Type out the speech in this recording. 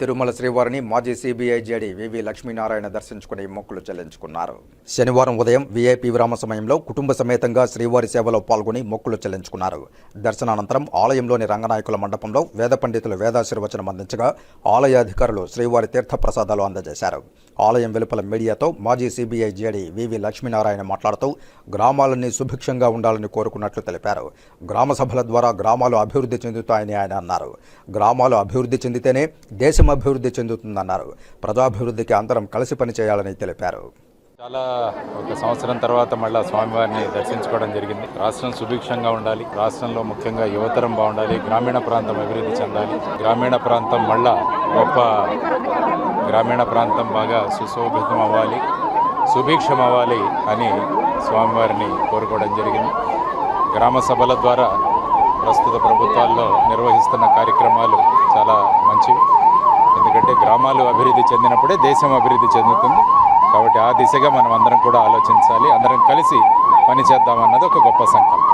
తిరుమల శ్రీవారిని మాజీ CBI JD వివి లక్ష్మీనారాయణ దర్శించుకుని మొక్కులు చెల్లించుకున్నారు. శనివారం ఉదయం వీఐపీ విరామ సమయంలో కుటుంబ సమేతంగా శ్రీవారి సేవలో పాల్గొని మొక్కులు చెల్లించుకున్నారు. దర్శనానంతరం ఆలయంలోని రంగనాయకుల మండపంలో వేద పండితులు వేదాశీర్వచనం అందించగా ఆలయ అధికారులు శ్రీవారి తీర్థ ప్రసాదాలు అందజేశారు. ఆలయం వెలుపల మీడియాతో మాజీ సిబిఐ జేడి వివి లక్ష్మీనారాయణ మాట్లాడుతూ గ్రామాలన్నీ సుభిక్షంగా ఉండాలని కోరుకున్నట్లు తెలిపారు. గ్రామ సభల ద్వారా గ్రామాలు అభివృద్ధి చెందుతాయని ఆయన అన్నారు. గ్రామాలు అభివృద్ధి చెందితేనే దేశం అభివృద్ధి చెందుతుందన్నారు. ప్రజాభివృద్ధికి అందరం కలిసి పనిచేయాలని తెలిపారు. చాలా ఒక సంవత్సరం తర్వాత మళ్ళా స్వామివారిని దర్శించుకోవడం జరిగింది. రాష్ట్రం సుభిక్షంగా ఉండాలి. రాష్ట్రంలో ముఖ్యంగా యువతరం బాగుండాలి. గ్రామీణ ప్రాంతం అభివృద్ధి చెందాలి. గ్రామీణ ప్రాంతం మళ్ళా గొప్ప గ్రామీణ ప్రాంతం బాగా సుశోభితం అవ్వాలి సుభిక్షం అవ్వాలి అని స్వామివారిని కోరుకోవడం జరిగింది. గ్రామ సభల ద్వారా ప్రస్తుత ప్రభుత్వాల్లో నిర్వహిస్తున్న కార్యక్రమాలు గ్రామాలు అభివృద్ధి చెందినప్పుడే దేశం అభివృద్ధి చెందుతుంది. కాబట్టి ఆ దిశగా మనం అందరం కూడా ఆలోచించాలి. అందరం కలిసి పనిచేద్దామన్నది ఒక గొప్ప సంకల్పం.